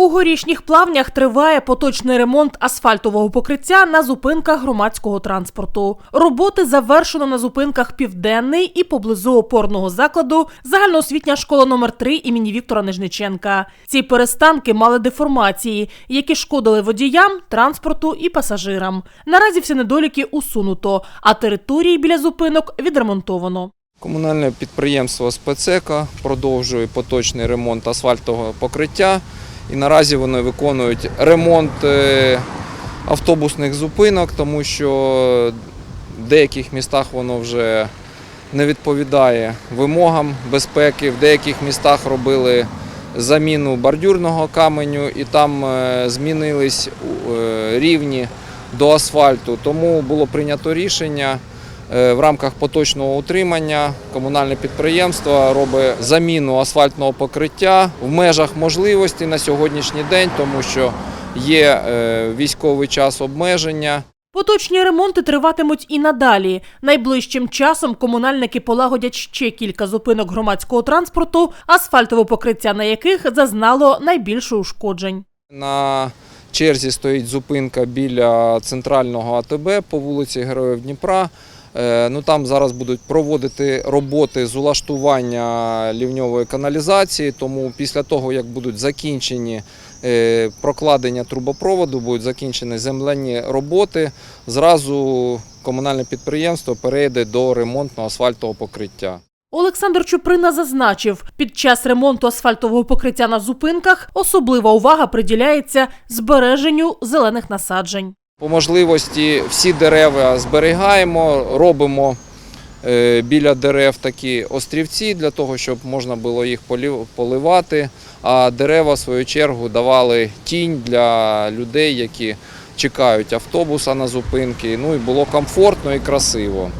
У горішніх плавнях триває поточний ремонт асфальтового покриття на зупинках громадського транспорту. Роботи завершено на зупинках Південний і поблизу опорного закладу загальноосвітня школа номер 3 імені Віктора Нижниченка. Ці перестанки мали деформації, які шкодили водіям, транспорту і пасажирам. Наразі всі недоліки усунуто, а території біля зупинок відремонтовано. Комунальне підприємство «Спецека» продовжує поточний ремонт асфальтового покриття. І наразі вони виконують ремонт е, автобусних зупинок, тому що в деяких містах воно вже не відповідає вимогам безпеки. В деяких містах робили заміну бордюрного каменю і там е, змінились е, рівні до асфальту. Тому було прийнято рішення В рамках поточного утримання комунальне підприємство робить заміну асфальтного покриття в межах можливості на сьогоднішній день, тому що є е, військовий час обмеження. Поточні ремонти триватимуть і надалі. Найближчим часом комунальники полагодять ще кілька зупинок громадського транспорту, асфальтове покриття на яких зазнало найбільше ушкоджень. На черзі стоїть зупинка біля центрального АТБ по вулиці Героїв Дніпра. Е, Ну, там зараз будуть проводити роботи з улаштування лівньової каналізації, тому після того, як будуть закінчені е, прокладення трубопроводу, будуть закінчені земляні роботи, зразу комунальне підприємство перейде до ремонтного асфальтового покриття. Олександр Чуприна зазначив, під час ремонту асфальтового покриття на зупинках особлива увага приділяється збереженню зелених насаджень. По можливості всі дерева зберігаємо, робимо е, біля дерев такі острівці для того, щоб можна було їх поливати. А дерева, в свою чергу, давали тінь для людей, які чекають автобуса на зупинки. Ну і було комфортно і красиво.